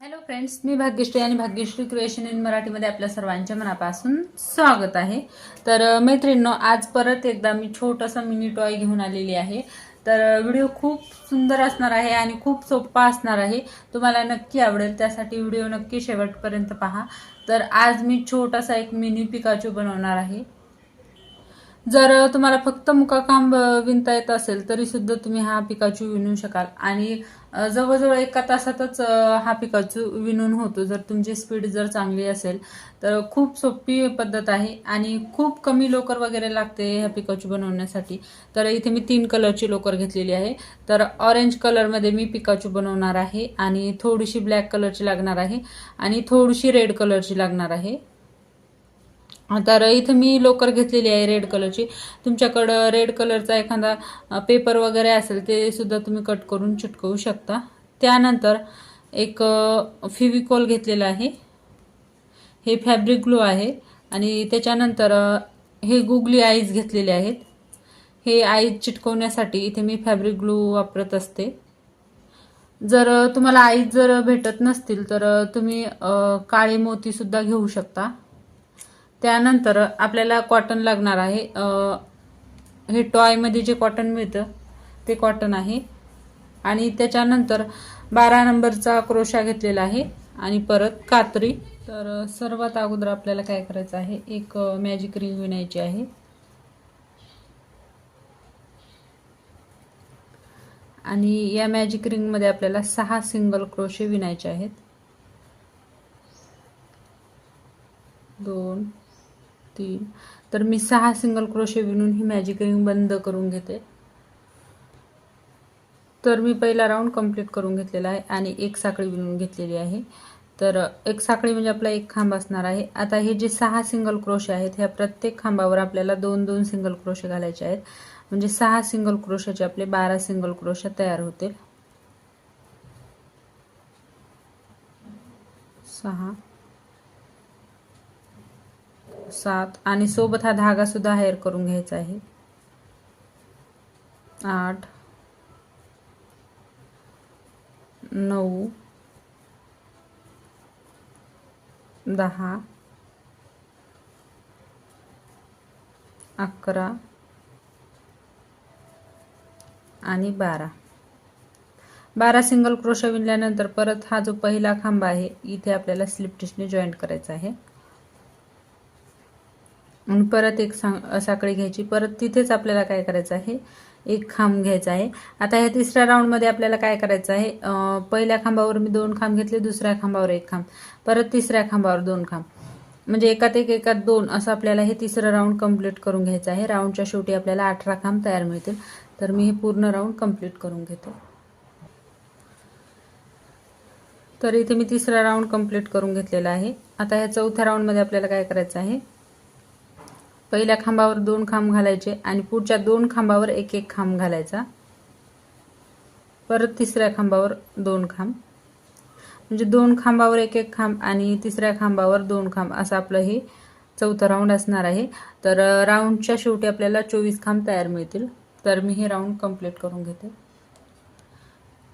Hello friends मी भाग्यश्री आणि Bhagyashree creation in मराठीमध्ये आपल्या सर्वांच्या मनापासून स्वागत आहे. तर अ, मैत्रिणींनो आज परत एकदा मी छोटासा मिनी टॉय घेऊन आलेली आहे. तर व्हिडिओ खूप सुंदर असणार आहे आणि खूप सोपा असणार आहे. तुम्हाला नक्की आवडेल त्यासाठी व्हिडिओ नक्की शेवटपर्यंत पहा. तर आज मी छोटासा एक मिनी पिकाचू बनवणार आहे. जर तुम्हाला फक्त मुकाखांब विणता येत असेल तरी सुद्धा तुम्ही हा पिकाचू विणू शकाल. आणि जवळजवळ एका तासातच हा पिकाचू विणून होतो. जर तुमची स्पीड जर चांगली असेल तर खूप सोपी पद्धत आहे आणि खूप कमी लोकर वगैरे लागते ह्या पिकाचू बनवण्यासाठी. तर इथे मी तीन कलरची लोकर घेतलेली आहे. तर ऑरेंज कलरमध्ये मी पिकाचू बनवणार आहे आणि थोडीशी ब्लॅक कलरची लागणार आहे आणि थोडीशी रेड कलरची लागणार आहे. तर इथं मी लोकर घेतलेली आहे रेड कलरची तुमच्याकडं रेड कलरचा एखादा पेपर वगैरे असेल ते सुद्धा तुम्ही कट करून चिटकवू शकता. त्यानंतर एक फिविकॉल घेतलेला आहे. हे फॅब्रिक ग्लू आहे. आणि त्याच्यानंतर हे गुगली आईज घेतलेले आहेत. हे आईज चिटकवण्यासाठी इथे मी फॅब्रिक ग्लू वापरत असते. जर तुम्हाला आईज जर भेटत नसतील तर तुम्ही काळे मोतीसुद्धा घेऊ शकता. त्यानंतर आपल्याला कॉटन लागणार आहे. हे टॉयमध्ये जे कॉटन मिळतं ते कॉटन आहे. आणि त्याच्यानंतर बारा नंबरचा क्रोशा घेतलेला आहे. आणि परत कात्री. तर सर्वात अगोदर आपल्याला काय करायचं आहे? एक मॅजिक रिंग विणायची आहे. आणि या मॅजिक रिंगमध्ये आपल्याला सहा सिंगल क्रोशे विणायचे आहेत. दोन तीन तर मी सहा सिंगल क्रोशे विणून ही मॅजिक रिंग बंद करून घेते. तर मी पहिला राऊंड कंप्लीट करून घेतलेला आहे आणि एक साखळी विणून घेतलेली आहे. तर एक साखळी म्हणजे आपला एक खांब असणार आहे. आता हे जे सहा सिंगल क्रोशे आहेत ह्या प्रत्येक खांबावर आपल्याला दोन दोन सिंगल क्रोशे घालायचे आहेत. म्हणजे सहा सिंगल क्रोशाचे आपले बारा सिंगल क्रोशे तयार होतील. सहा. सात. आणि सोबत हा धागा सुद्धा हायर करून घ्यायचा आहे. आठ. नऊ. दहा. अकरा. आणि बारा. बारा सिंगल क्रोशा विणल्यानंतर परत हा जो पहिला खांब आहे इथे आपल्याला स्लिप टिशने जॉईंट करायचा आहे. आणि परत एक सांग साखळी घ्यायची. परत तिथेच आपल्याला काय करायचं आहे? एक खांब घ्यायचा आहे. आता ह्या तिसऱ्या राऊंडमध्ये आपल्याला काय करायचं आहे? पहिल्या खांबावर मी दोन खांब घेतले दुसऱ्या खांबावर एक खांब. परत तिसऱ्या खांबावर दोन खांब. म्हणजे एकात एक एकात दोन असं आपल्याला हे तिसरं राऊंड कंप्लीट करून घ्यायचं आहे. राऊंडच्या शेवटी आपल्याला अठरा खांब तयार मिळतील. तर मी हे पूर्ण राऊंड कंप्लीट करून घेते. तर इथे मी तिसरा राऊंड कंप्लीट करून घेतलेला आहे. आता ह्या चौथ्या राऊंडमध्ये आपल्याला काय करायचं आहे? पहिल्या खांबावर दोन खांब घालायचे आणि पुढच्या दोन खांबावर एक एक खांब घालायचा. परत तिसऱ्या खांबावर दोन खांब. म्हणजे दोन खांबावर एक एक खांब आणि तिसऱ्या खांबावर दोन खांब. असं आपलं हे चौथं राऊंड असणार आहे. तर राऊंडच्या शेवटी आपल्याला चोवीस खांब तयार मिळतील. तर मी हे राऊंड कंप्लीट करून घेते.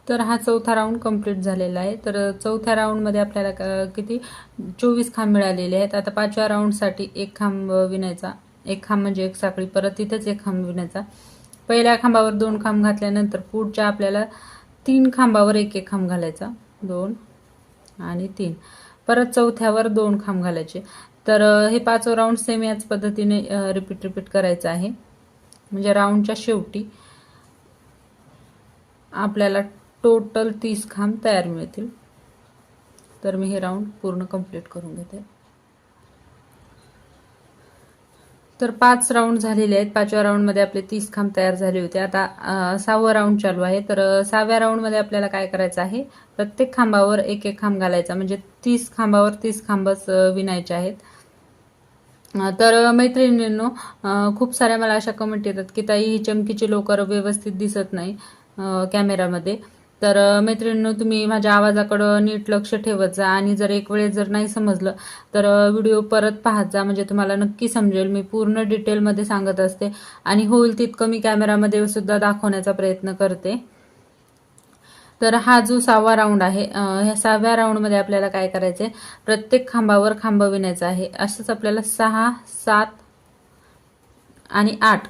तर हा चौथा राऊंड कंप्लीट झालेला आहे. तर चौथ्या राऊंडमध्ये आपल्याला किती? चोवीस खांब मिळालेले आहेत. आता पाचव्या राऊंडसाठी एक खांब विणायचा. एक खांब म्हणजे एक साखळी परत तिथेच एक खांब विणायचा. पहिल्या खांबावर दोन खांब घातल्यानंतर पुढच्या आपल्याला तीन खांबावर एक एक खांब घालायचा. दोन आणि तीन. परत चौथ्यावर दोन खांब घालायचे. तर हे पाचवं राऊंड सेम याच पद्धतीने रिपीट रिपीट करायचं आहे. म्हणजे राऊंडच्या शेवटी आपल्याला टोटल तीस खांब तयार मिळतील. तर मी हे राऊंड पूर्ण कंप्लीट करून घेते. तर पाच राऊंड झालेले आहेत. पाचव्या राऊंडमध्ये आपले तीस खांब तयार झाले होते. आता सहावं राऊंड चालू आहे. तर सहाव्या राऊंडमध्ये आपल्याला काय करायचं आहे? प्रत्येक खांबावर एक एक खांब घालायचा. म्हणजे तीस खांबावर तीस खांबच विणायचे आहेत. तर मैत्रिणींनो खूप साऱ्या मला अशा कमेंट येतात की ताई ही चमकीची लोकर व्यवस्थित दिसत नाही कॅमेरामध्ये तर मैत्रिणींनो तुम्ही माझ्या आवाजाकडं नीट लक्ष ठेवत जा आणि जर एक वेळेस जर नाही समजलं तर व्हिडिओ परत पाहत जा. म्हणजे तुम्हाला नक्की समजेल. मी पूर्ण डिटेलमध्ये सांगत असते आणि होईल तितकं मी कॅमेरामध्ये सुद्धा दाखवण्याचा प्रयत्न करते. तर हा जो सहावा राऊंड आहे ह्या सहाव्या राऊंडमध्ये आपल्याला काय करायचं आहे प्रत्येक खांबावर खांब विणायचा आहे. असंच आपल्याला सहा सात आणि आठ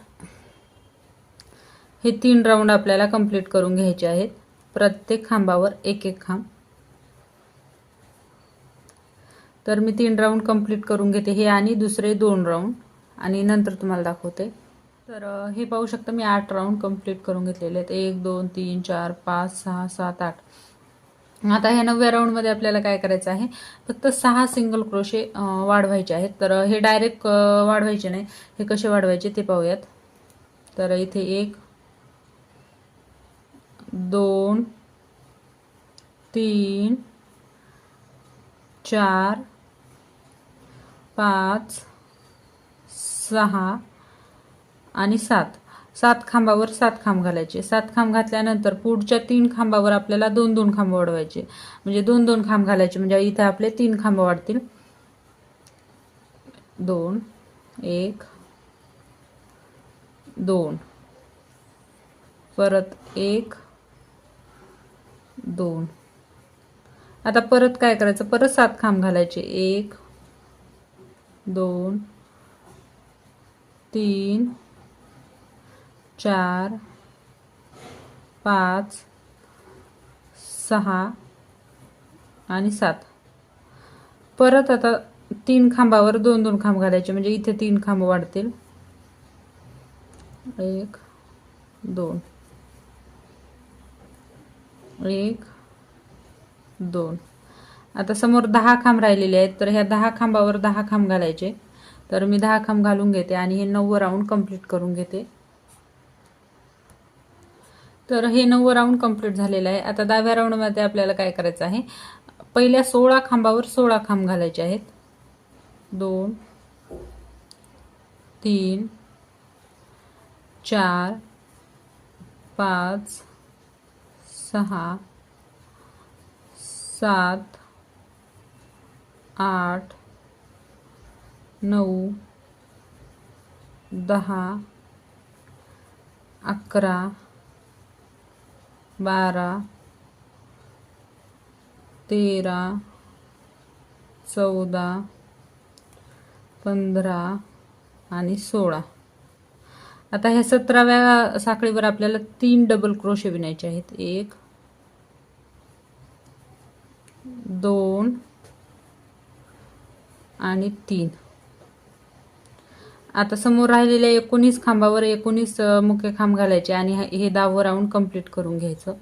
हे तीन राऊंड आपल्याला कंप्लीट करून घ्यायचे आहेत. प्रत्येक खांबावर एक एक खांब. तर मी तीन राऊंड कंप्लीट करून घेते. हे आणि दुसरे दोन राऊंड आणि नंतर तुम्हाला दाखवते. तर हे पाहू शकता मी आठ राऊंड कंप्लीट करून घेतलेले आहेत. एक दोन तीन चार पाच सहा सात आठ. आता ह्या नवव्या राऊंडमध्ये आपल्याला काय करायचं आहे? फक्त सहा सिंगल क्रोशे वाढवायचे आहेत. तर हे डायरेक्ट वाढवायचे नाही. हे कसे वाढवायचे ते पाहूयात. तर इथे एक दोन तीन चार पाच सहा आणि सात. सात खांबावर सात खांब घालायचे. सात खांब घातल्यानंतर पुढच्या तीन खांबावर आपल्याला दोन दोन खांब वाढवायचे. म्हणजे दोन दोन खांब घालायचे. म्हणजे इथे आपले तीन खांब वाढतील. दोन एक दोन. परत एक दोन. आता परत काय करायचं? परत सात खांब घालायचे. एक दोन तीन चार पाच सहा आणि सात. परत आता तीन खांबावर दोन दोन खांब घालायचे. म्हणजे इथे तीन खांब वाढतील. एक दोन. एक दोन. आता समोर दहा खांब राहिलेले आहेत तर ह्या दहा खांबावर दहा खांब घालायचे. तर मी दहा खांब घालून घेते आणि हे नव्वद राऊंड कंप्लीट करून घेते. तर हे नव्वद राऊंड कंप्लीट झालेलं आहे. आता दहाव्या राऊंडमध्ये आपल्याला काय करायचं आहे? पहिल्या सोळा खांबावर सोळा खांब घालायचे आहेत. दोन तीन चार पाच सहा सात आठ नऊ दहा अकरा बारा तेरा चौदा पंधरा आणि सोळा. आता ह्या सतराव्या साखळीवर आपल्याला तीन डबल क्रोशे विणायचे आहेत. एक दोन आणि तीन. आता समोर राहिलेल्या एकोणीस खांबावर एकोणीस मुख्य खांब घालायचे आणि हे- हे दहावं राऊंड कंप्लीट करून घ्यायचं.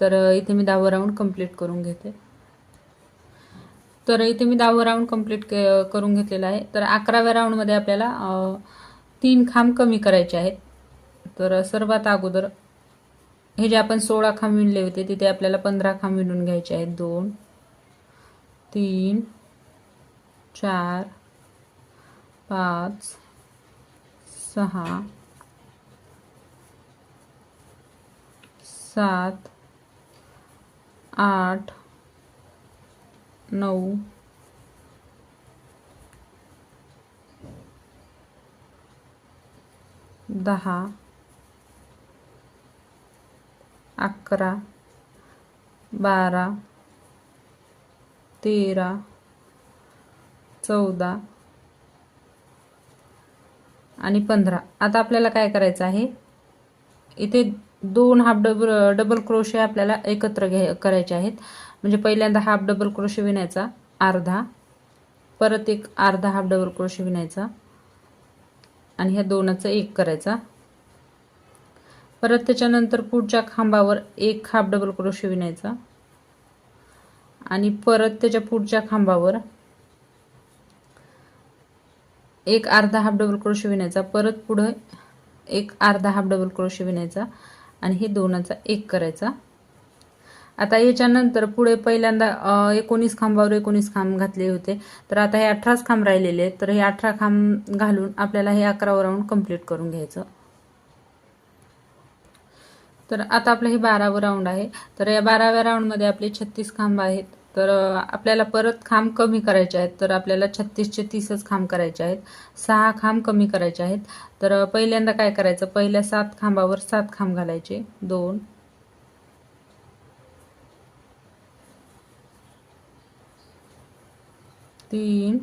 तर इथे मी दहावं राऊंड कंप्लीट करून घेते. तर इथे मी दहावं राऊंड कंप्लीट करून घेतलेलं आहे. तर अकराव्या राऊंडमध्ये आपल्याला तीन खांब कमी करायचे आहेत. तर सर्वात अगोदर हे जे आपण सोळा खांब विणले होते तिथे आपल्याला पंधरा खांब विणून घ्यायचे आहेत. दोन तीन चार पाच सहा सात आठ नऊ दहा अकरा बारा तेरा चौदा आणि पंधरा. आता आपल्याला काय करायचं आहे? इथे दोन हाफ डबल डबल क्रोशे आपल्याला एकत्र घ्या करायचे आहेत. म्हणजे पहिल्यांदा हाफ डबल क्रोशे विणायचा अर्धा. परत एक अर्धा हाफ डबल क्रोशे विणायचा. आणि ह्या दोनाचं एक करायचा. परत त्याच्यानंतर पुढच्या खांबावर एक हाफ डबल क्रोशे विणायचा आणि परत त्याच्या पुढच्या खांबावर एक अर्धा हाफ डबल क्रोशे विणायचा परत पुढं एक अर्धा हाफ डबल क्रोशे विणायचा आणि हे दोनाचा एक करायचा. आता याच्यानंतर पुढे पहिल्यांदा एकोणीस खांबावर एकोणीस खांब घातले होते. तर आता हे अठराच खांब राहिलेले आहेत. तर हे अठरा खांब घालून आपल्याला हे अकरावर राऊंड कंप्लीट करून घ्यायचं. तर आता आपलं हे बारावं राऊंड आहे. तर या बाराव्या राऊंडमध्ये आपले छत्तीस खांब आहेत. तर आपल्याला परत खांब कमी करायचे आहेत. तर आपल्याला छत्तीसचे तीसच खांब करायचे आहेत. सहा खांब कमी करायचे आहेत. तर पहिल्यांदा काय करायचं? पहिल्या सात खांबावर सात खांब घालायचे. दोन. तीन.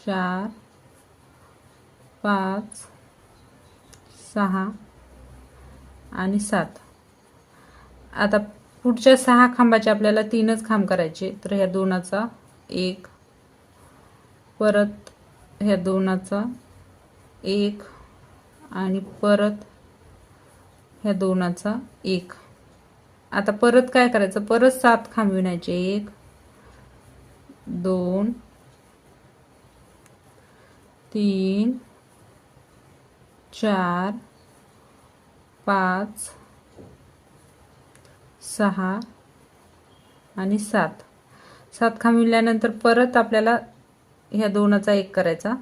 चार. पाच. सहा. आणि सात. आता पुढच्या सहा खांबाचे आपल्याला तीनच खांब करायचे. तर ह्या दोनाचा एक परत ह्या दोनाचा एक आणि परत ह्या दोनाचा एक. आता परत काय करायचं? परत सात खांब विणायचे. एक दोन तीन चार पाच सहा आणि सात. सात खांब विणल्यानंतर परत आपल्याला ह्या दोनाचा एक करायचा.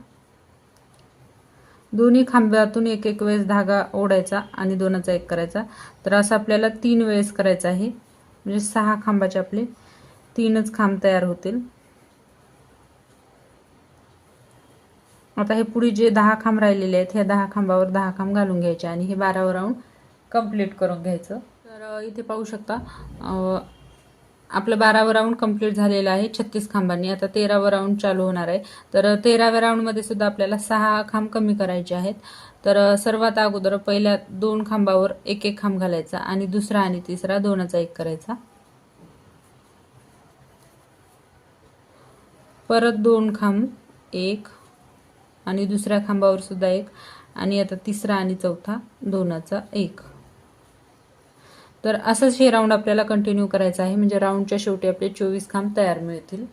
दोन्ही खांब्यातून एक एक वेळेस धागा ओढायचा आणि दोनाचा एक करायचा. तर असं आपल्याला तीन वेळेस करायचं आहे. म्हणजे सहा खांबाचे आपले तीनच खांब तयार होतील. आता हे पुढे जे दहा खांब राहिलेले आहेत ह्या दहा खांबावर दहा खांब घालून घ्यायचे आणि हे बारावर राऊंड कंप्लीट करून घ्यायचं. तर इथे पाहू शकता आपलं बारावं राऊंड कंप्लीट झालेलं आहे छत्तीस खांबांनी. आता तेरावं राऊंड चालू होणार आहे. तर तेराव्या राऊंडमध्ये सुद्धा आपल्याला सहा खांब कमी करायचे आहेत. तर सर्वात अगोदर पहिल्या दोन खांबावर एक एक खांब घालायचा आणि दुसरा आणि तिसरा दोनाचा एक करायचा. परत दोन खांब एक आणि दुसऱ्या खांबावर सुद्धा एक आणि आता तिसरा आणि चौथा दोनाचा एक. तर असंच हे राऊंड आपल्याला कंटिन्यू करायचं आहे. म्हणजे राऊंडच्या शेवटी आपले चोवीस खांब तयार मिळतील.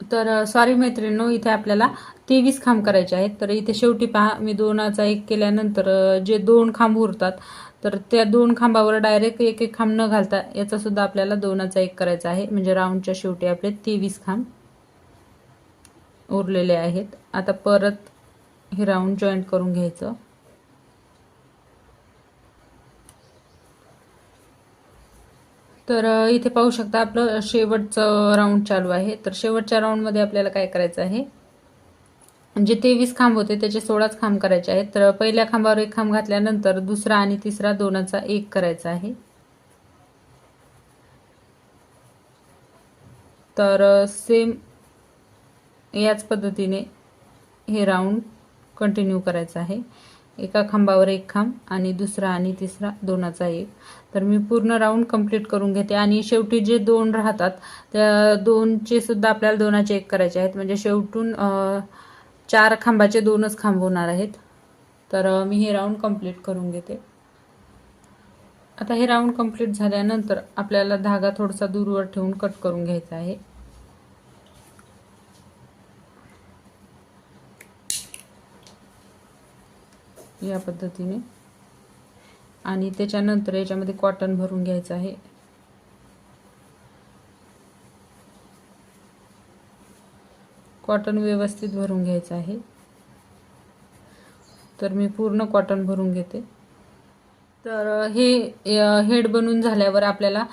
तर सॉरी मैत्रिणींनो इथे आपल्याला तेवीस खांब करायचे आहेत. तर इथे शेवटी पहा मी दोनाचा एक केल्यानंतर जे दोन खांब उरतात तर त्या दोन खांबावर डायरेक्ट एक एक खांब न घालता याचा सुद्धा आपल्याला दोनाचा एक करायचा आहे. म्हणजे राऊंडच्या शेवटी आपले तेवीस खांब उरलेले आहेत. आता परत हे राऊंड जॉईंट करून घ्यायचं. तर इथे पाहू शकता आपलं शेवटचं राऊंड चालू आहे. तर शेवटच्या राऊंडमध्ये आपल्याला काय करायचं आहे? जे तेवीस खांब होते त्याचे सोळाच खांब करायचे आहेत. तर पहिल्या खांबावर एक खांब घातल्यानंतर दुसरा आणि तिसरा दोनाचा एक करायचा आहे. तर सेम याच पद्धतीने हे राऊंड कंटिन्यू करायचं आहे. एका खांबावर एक खांब आणि दुसरा आणि तिसरा दोनाचा एक. तर मी पूर्ण राऊंड कंप्लीट करून घेते. आणि शेवटी जे दोन राहतात त्या दोनचे सुद्धा आपल्याला दोनाचे एक करायचे आहेत. म्हणजे शेवटून चार खांबाचे दोनच खांब होणार आहेत. तर मी हे राऊंड कंप्लीट करून घेते. आता हे राऊंड कंप्लीट झाल्यानंतर आपल्याला धागा थोडासा दूरवर ठेवून कट करून घ्यायचा आहे. या पद्धतीने. आणि त्याच्यानंतर याच्यामध्ये कॉटन भरून घ्यायचं आहे. कॉटन व्यवस्थित भरून घ्यायचं आहे. तर मी पूर्ण कॉटन भरून घेते. तर हे हेड बनून झाल्यावर आपल्याला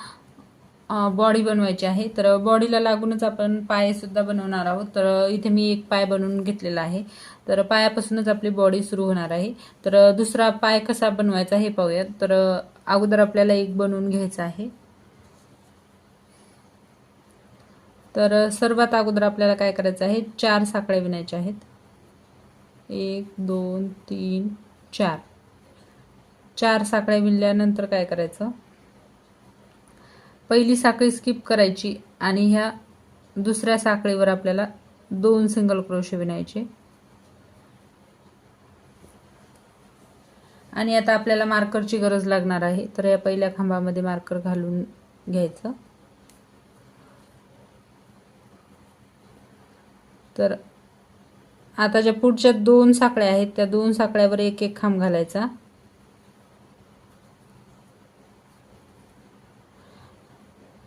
बॉडी बनवायची आहे. तर बॉडीला लागूनच आपण पाय सुद्धा बनवणार आहोत. तर इथे मी एक पाय बनवून घेतलेला आहे. तर पायापासूनच आपली बॉडी सुरू होणार आहे. तर दुसरा पाय कसा बनवायचा हे पाहूयात. तर अगोदर आपल्याला एक बनवून घ्यायचा आहे. तर सर्वात अगोदर आपल्याला काय करायचं आहे? चार साखळ्या विणायच्या आहेत. एक दोन तीन चार. चार साखळ्या विणल्यानंतर काय करायचं? पहिली साखळी स्किप करायची आणि ह्या दुसऱ्या साखळीवर आपल्याला दोन सिंगल क्रोशे विणायचे. आणि आता आपल्याला मार्करची गरज लागणार आहे. तर या पहिल्या खांबामध्ये मार्कर घालून घ्यायचं. तर आता ज्या पुढच्या दोन साखळ्या आहेत त्या दोन साखळ्यावर एक एक खांब घालायचा.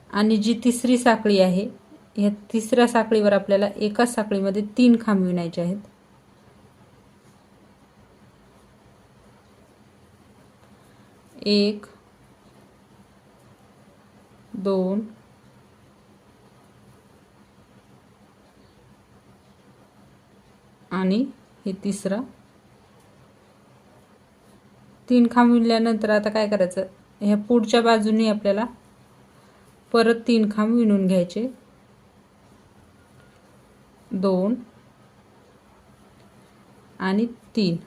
आणि जी तिसरी साखळी आहे या तिसऱ्या साखळीवर आपल्याला एकाच साखळीमध्ये तीन खांब विणायचे आहेत. एक दोन आणि हे तिसरा. तीन खांब विणल्यानंतर आता काय करायचं? ह्या पुढच्या बाजूने आपल्याला परत तीन खांब विणून घ्यायचे. दोन आणि तीन.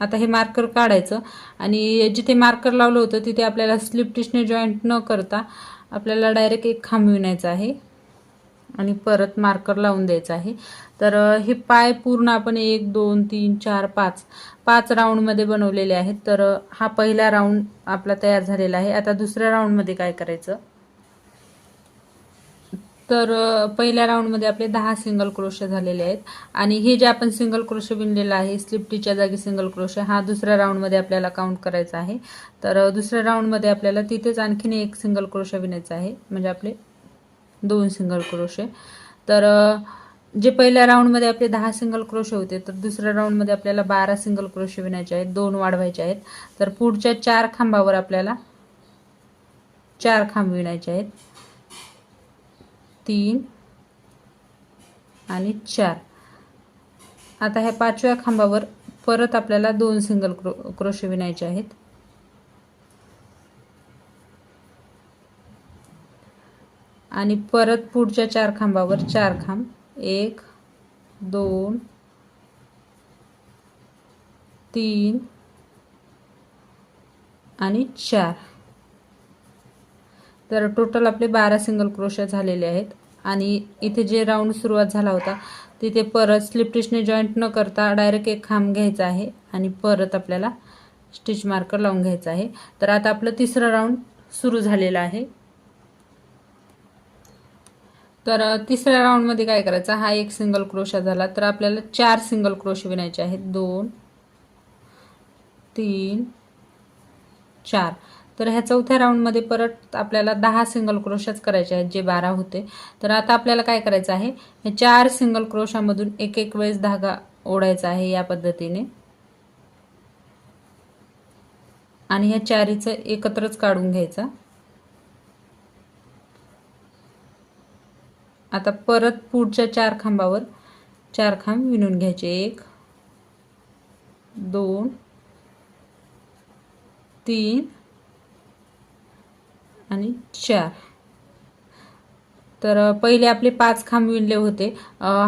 आता हे मार्कर काढायचं. आणि जिथे मार्कर लावलं होतं तिथे आपल्याला स्लिप टिशने जॉईंट न करता आपल्याला डायरेक्ट एक खांब विणायचा आहे. आणि परत मार्कर लावून द्यायचं आहे. तर हे पाय पूर्ण आपण एक दोन तीन चार पाच पाच राऊंडमध्ये बनवलेले आहेत. तर हा पहिला राऊंड आपला तयार झालेला आहे. आता दुसऱ्या राऊंडमध्ये काय करायचं? तर पहिल्या राऊंडमध्ये आपले दहा सिंगल क्रोशे झालेले आहेत. आणि हे जे आपण सिंगल क्रोशे विणलेलं आहे स्लिपटीच्या जागी सिंगल क्रोशे हा दुसऱ्या राऊंडमध्ये आपल्याला काउंट करायचा आहे. तर दुसऱ्या राऊंडमध्ये आपल्याला तिथेच आणखीन एक सिंगल क्रोशे विणायचा आहे. म्हणजे आपले दोन सिंगल क्रोशे तर जे पहिल्या राऊंडमध्ये आपले दहा सिंगल क्रोशे होते तर दुसऱ्या राऊंडमध्ये आपल्याला बारा सिंगल क्रोशे विणायचे आहेत. दोन वाढवायचे आहेत. तर पुढच्या चार खांबावर आपल्याला चार खांब विणायचे आहेत. तीन आणि चार. आता ह्या पाचव्या खांबावर परत आपल्याला दोन सिंगल क्रो क्रोशे विणायचे आहेत. आणि परत पुढच्या चार खांबावर चार खांब. एक दोन तीन आणि चार. तर टोटल आपले बारा सिंगल क्रोशा झालेले आहेत. आणि इथे जे राऊंड सुरुवात झाला होता तिथे परत स्लिप टिशने जॉईंट न करता डायरेक्ट एक खांब घ्यायचा आहे आणि परत आपल्याला स्टिच मार्कर लावून घ्यायचा आहे. तर आता आपलं तिसरं राऊंड सुरू झालेला आहे. तर तिसऱ्या राऊंडमध्ये काय करायचं? हा एक सिंगल क्रोशा झाला. तर आपल्याला चार सिंगल क्रोशे विणायचे आहेत. दोन तीन चार. तर ह्या चौथ्या राऊंडमध्ये परत आपल्याला दहा सिंगल क्रोशाच करायचे आहेत जे बारा होते. तर आता आपल्याला काय करायचं आहे? हे चार सिंगल क्रोशामधून एक एक वेळेस धागा ओढायचा आहे या पद्धतीने. आणि ह्या चारीचं एकत्रच काढून घ्यायचा. आता परत पुढच्या चार खांबावर चार खांब विणून घ्यायचे. एक दोन तीन आणि चार तर पहिले आपले पाच खांब विणले होते.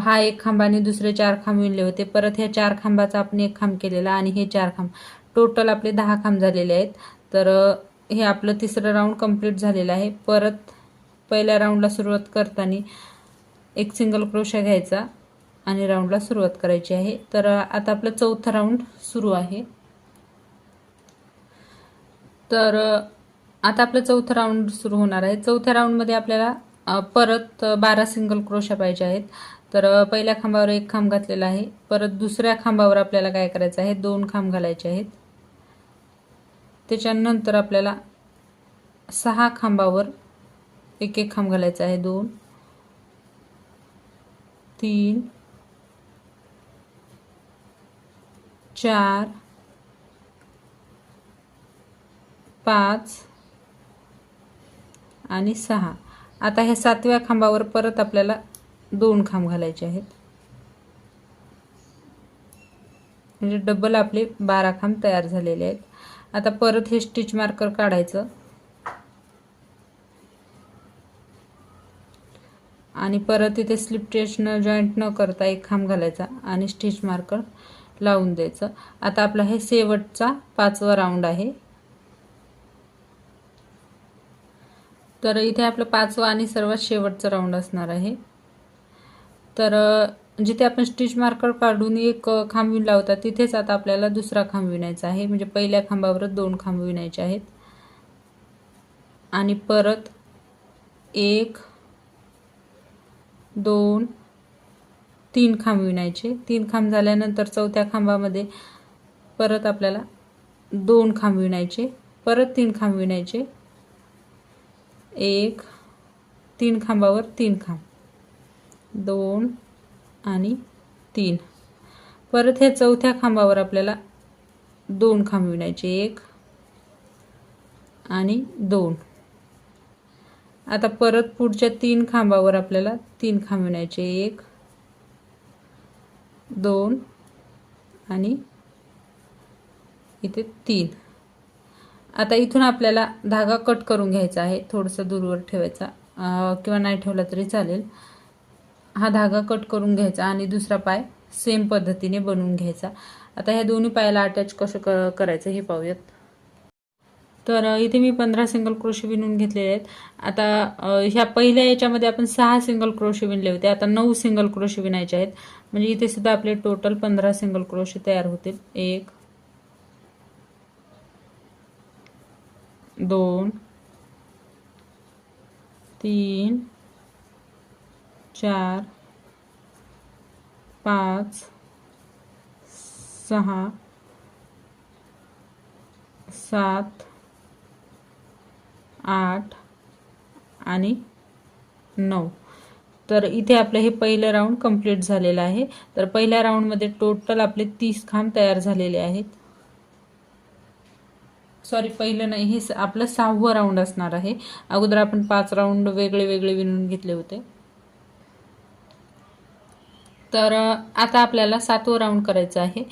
हा एक खांब आणि दुसरे चार खांब विणले होते. परत ह्या चार खांबाचा आपण एक खांब केलेला आणि हे चार खांब. टोटल आपले दहा खांब झालेले आहेत. तर हे आपलं तिसरं राऊंड कंप्लीट झालेलं आहे. परत पहिल्या राऊंडला सुरुवात करताना एक सिंगल क्रोशा घ्यायचा आणि राऊंडला सुरुवात करायची आहे. तर आता आपलं चौथं राऊंड सुरू आहे. तर आता आपलं चौथं राऊंड सुरू होणार आहे. चौथ्या राऊंडमध्ये आपल्याला परत बारा सिंगल क्रोशा पाहिजे आहेत. तर पहिल्या खांबावर एक खांब घातलेला आहे. परत दुसऱ्या खांबावर आपल्याला काय करायचं आहे? दोन खांब घालायचे आहेत. त्याच्यानंतर आपल्याला सहा खांबावर एक एक खांब घालायचा आहे. दोन तीन चार पाच आणि सहा. आता ह्या सातव्या खांबावर परत आपल्याला दोन खांब घालायचे आहेत. म्हणजे डबल आपले बारा खांब तयार झालेले आहेत. आता परत हे स्टिच मार्कर काढायचं. आणि परत इथे स्लिप टेशन जॉईंट न करता एक खांब घालायचा आणि स्टिच मार्कर लावून द्यायचं. आता आपला हे शेवटचा पाचवा राऊंड आहे. तर इथे आपलं पाचवा आणि सर्वात शेवटचं राऊंड असणार आहे. तर जिथे आपण स्टिच मार्कर काढून एक खांब विणला होता तिथेच आता आपल्याला दुसरा खांब विणायचा आहे. म्हणजे पहिल्या खांबावरच दोन खांब विणायचे आहेत. आणि परत एक दोन तीन खांब विणायचे. तीन खांब झाल्यानंतर चौथ्या खांबामध्ये परत आपल्याला दोन खांब विणायचे. परत तीन खांब विणायचे. एक तीन खांबावर तीन खांब. दोन आणि तीन. परत ह्या चौथ्या खांबावर आपल्याला दोन खांब विणायचे एक आणि दोन. आता परत पुढच्या तीन खांबावर आपल्याला तीन खांब विणायचे एक दोन आणि इथे तीन. आता इथून आपल्याला धागा कट करून घ्यायचा आहे. थोडंसं दूरवर ठेवायचा. किंवा नाही ठेवला तरी चालेल. हा धागा कट करून घ्यायचा आणि दुसरा पाय सेम पद्धतीने बनवून घ्यायचा. आता ह्या दोन्ही पायाला अटॅच कसं क करायचं हे पाहूयात. तर इथे मी पंधरा सिंगल क्रोशे विणून घेतलेले आहेत. आता ह्या पहिल्या याच्यामध्ये आपण सहा सिंगल क्रोशे विणले होते. आता नऊ सिंगल क्रोशे विणायचे आहेत. म्हणजे इथे सुद्धा आपले टोटल पंधरा सिंगल क्रोशे तयार होतील. एक दोन तीन चार पाच सहा सात आठ आणि नऊ. तर इथे आपलं हे पहिलं राऊंड कंप्लीट झालेलं आहे. तर पहिल्या राऊंडमध्ये टोटल आपले तीस खांब तयार झालेले आहेत. सॉरी पहिलं नाही हे स- आपलं सहावं राऊंड असणार आहे. अगोदर आपण पाच राऊंड वेगळे वेगळे विणून घेतले होते. तर आता आपल्याला सातवं राऊंड करायचं आहे.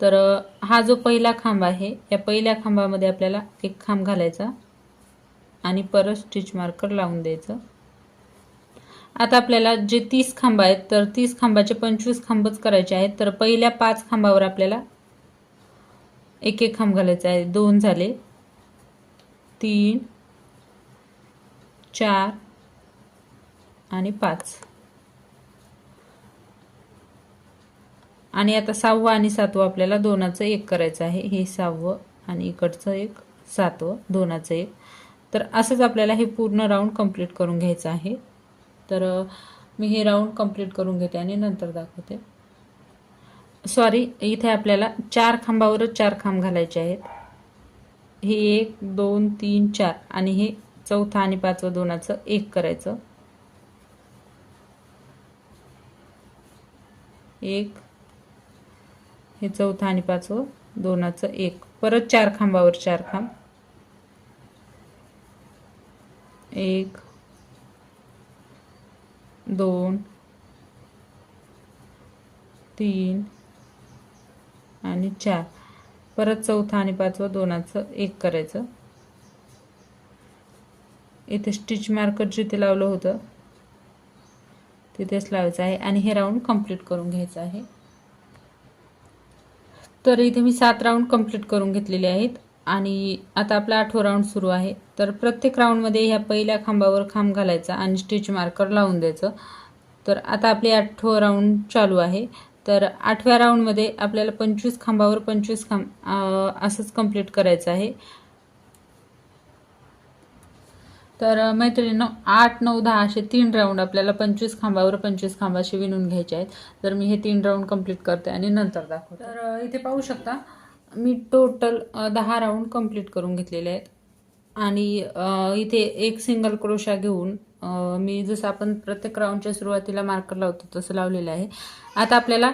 तर हा जो पहिला खांब आहे या पहिल्या खांबामध्ये आपल्याला एक खांब घालायचा आणि परत स्टिच मार्कर लावून द्यायचं. आता आपल्याला जे तीस खांब आहेत तर तीस खांबाचे पंचवीस खांबच करायचे आहेत. तर पहिल्या पाच खांबावर आपल्याला एक एक खांब घालायचा आहे. दोन झाले. तीन चार आणि पाच. आणि आता सहावं आणि सातवं आपल्याला दोनाचं एक करायचं आहे. हे सहावं आणि इकडचं एक सातवं दोनाचं एक. तर असंच आपल्याला हे पूर्ण राऊंड कंप्लीट करून घ्यायचं आहे. तर मी हे राऊंड कंप्लीट करून घेते आणि नंतर दाखवते. सॉरी इथे आपल्याला चार खांबावरच चार खांब घालायचे आहेत. हे एक दोन तीन चार आणि हे चौथा आणि पाचवं दोनाचं एक करायचं. एक हे चौथा आणि पाचवं दोनाचं एक. परत चार खांबावर चार खांब. एक दोन तीन आणि चार. परत चौथा आणि पाचवं दोनाचं एक करायचं. इथे स्टिच मार्कर जिथे लावलं होतं तिथेच लावायचं आहे आणि हे राऊंड कंप्लीट करून घ्यायचं आहे. तर इथे मी सात राऊंड कंप्लीट करून घेतलेले आहेत आणि आता आपला आठवा राऊंड सुरू आहे. तर प्रत्येक राऊंडमध्ये ह्या पहिल्या खांबावर खांब घालायचा आणि स्टिच मार्कर लावून द्यायचं. तर आता आपले आठवं राऊंड चालू आहे. तर आठव्या राऊंडमध्ये आपल्याला पंचवीस खांबावर पंचवीस खांब असंच कंप्लीट करायचं आहे. तर मैत्रिणींनो आठ नऊ दहा असे तीन राऊंड आपल्याला पंचवीस खांबावर पंचवीस खांबाशी विणून घ्यायचे आहेत. तर मी हे तीन राऊंड कंप्लीट करते आणि नंतर दाखवते. तर इथे पाहू शकता मी टोटल दहा राऊंड कंप्लीट करून घेतलेले आहेत. आणि इथे एक सिंगल क्रोशा घेऊन मी जसं आपण प्रत्येक राऊंडच्या सुरुवातीला मार्कर लावतो तसं लावलेलं आहे. आता आपल्याला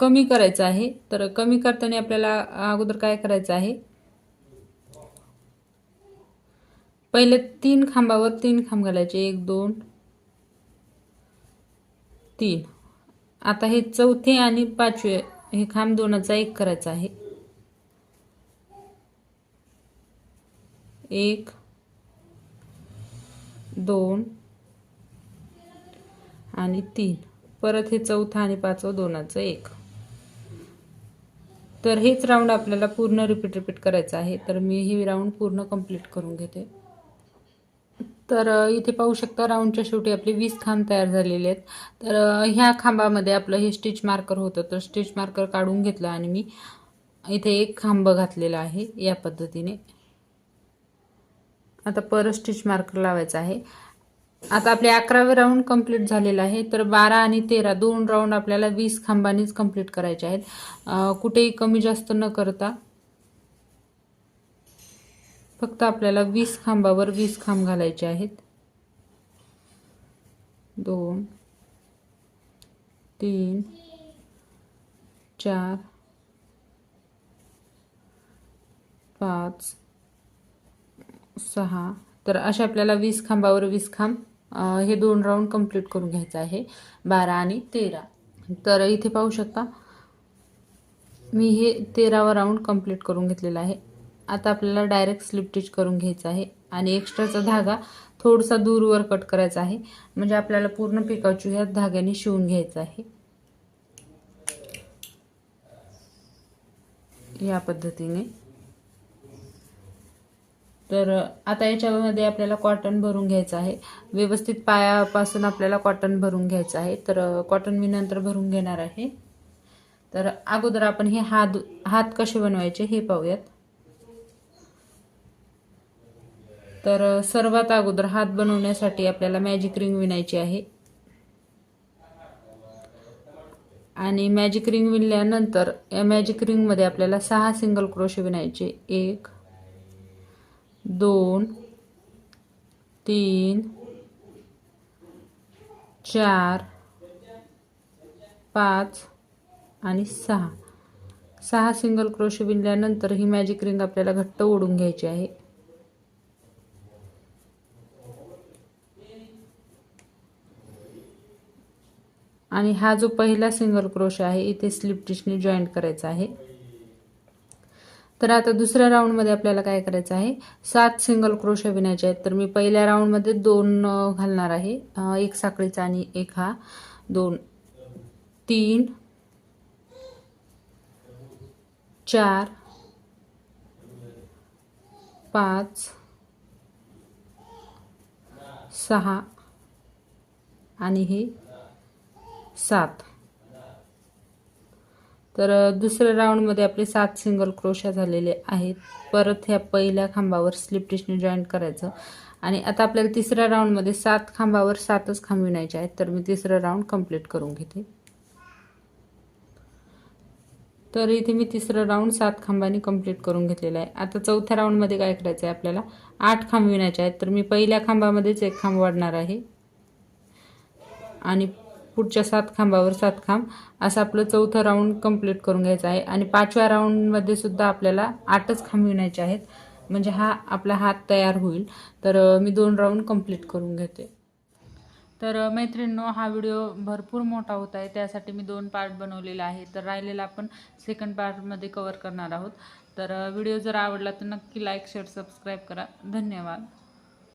कमी करायचं आहे. तर कमी करताना आपल्याला अगोदर काय करायचं आहे? पहिले तीन खांबावर तीन खांब घालायचे. एक दोन तीन. आता हे चौथे आणि पाचवे हे खांब दोनाचा एक करायचा आहे. एक दोन आणि तीन. परत हे चौथा आणि पाचवं दोनाचं एक. तर हेच राऊंड आपल्याला पूर्ण रिपीट रिपीट करायचं आहे. तर मी हे राऊंड पूर्ण कंप्लीट करून घेते. तर इथे पाहू शकता राऊंडच्या शेवटी आपले वीस खांब तयार झालेले आहेत. तर ह्या खांबामध्ये आपलं हे स्टिच मार्कर होतं. तर स्टिच मार्कर काढून घेतलं आणि मी इथे एक खांब घातलेला आहे या पद्धतीने. आता पर स्टिच मार्कर लावायचा आहे. आता आपले अकरावे राऊंड कंप्लीट झालेलं आहे. तर बारा आणि तेरा दोन राऊंड आपल्याला वीस खांबांनीच कंप्लीट करायचे आहेत. कुठेही कमी जास्त न करता फक्त आपल्याला वीस खांबावर वीस खांब घालायचे आहेत. दोन तीन चार पाच सहा. तर अशा आपल्याला वीस खांबावर वीस खांब हे दोन राऊंड कंप्लीट करून घ्यायचं आहे. बारा आणि तेरा. तर इथे पाहू शकता मी हे तेरावा राऊंड कंप्लीट करून घेतलेला आहे. आता आपल्याला डायरेक्ट स्लिप स्टिच करून घ्यायचं आहे. आणि एक्स्ट्राचा धागा थोडासा दूरवर कट करायचा आहे. म्हणजे आपल्याला पूर्ण पिकाची ह्या धाग्याने शिवून घ्यायचं आहे. या पद्धतीने. तर आता याच्यामध्ये आपल्याला कॉटन भरून घ्यायचं आहे. व्यवस्थित पायापासून आपल्याला कॉटन भरून घ्यायचं आहे. तर कॉटन मी नंतर भरून घेणार आहे. तर अगोदर आपण हे हात हात कसे बनवायचे हे पाहूयात. तर सर्वात अगोदर हात बनवण्यासाठी आपल्याला मॅजिक रिंग विणायची आहे. आणि मॅजिक रिंग विणल्यानंतर या मॅजिक रिंगमध्ये आपल्याला सहा सिंगल क्रोशे विणायचे. एक दोन तीन चार पाच आणि सहा. सहा सिंगल क्रोशे विणल्यानंतर ही मॅजिक रिंग आपल्याला घट्ट ओढून घ्यायची आहे. आणि हा जो पहिला सिंगल क्रोश आहे इथे स्लिप टिशने जॉईंट करायचा आहे. तर आता दुसऱ्या राऊंडमध्ये आपल्याला काय करायचं आहे? सात सिंगल क्रोशे विणायचे आहेत. तर मी पहिल्या राऊंडमध्ये दोन घालणार आहे. एक साखळीचा आणि एक हा. दोन तीन चार पाच सहा आणि हे सात. तर दुसऱ्या राऊंडमध्ये आपले सात सिंगल क्रोशा झालेले आहेत. परत ह्या पहिल्या खांबावर स्लिप डिशने जॉईंट करायचं. आणि आता आपल्याला तिसऱ्या राऊंडमध्ये सात खांबावर सातच खांब विणायचे आहेत. तर मी तिसरं राऊंड कंप्लीट करून घेते. तर इथे मी तिसरं राऊंड सात खांबाने कंप्लीट करून घेतलेला आहे. आता चौथ्या राऊंडमध्ये काय करायचं आहे आपल्याला? आठ खांब विणायचे आहेत. तर मी पहिल्या खांबामध्येच एक खांब वाढणार आहे. आणि पुढच्या सात खांबावर सात खांब असं आपलं चौथं राऊंड कंप्लीट करून घ्यायचं आहे. आणि पाचव्या राऊंडमध्ये सुद्धा आपल्याला आठच खांब विणायचे आहेत. म्हणजे हा आपला हात तयार होईल. तर मी दोन राऊंड कंप्लीट करून घेते. तर मैत्रिणींनो हा व्हिडिओ भरपूर मोठा होत आहे. त्यासाठी मी दोन पार्ट बनवलेला आहे तर राहिलेला आपण सेकंड पार्टमध्ये कवर करणार आहोत. तर व्हिडिओ जर आवडला तर नक्की लाईक शेअर सबस्क्राईब करा. धन्यवाद.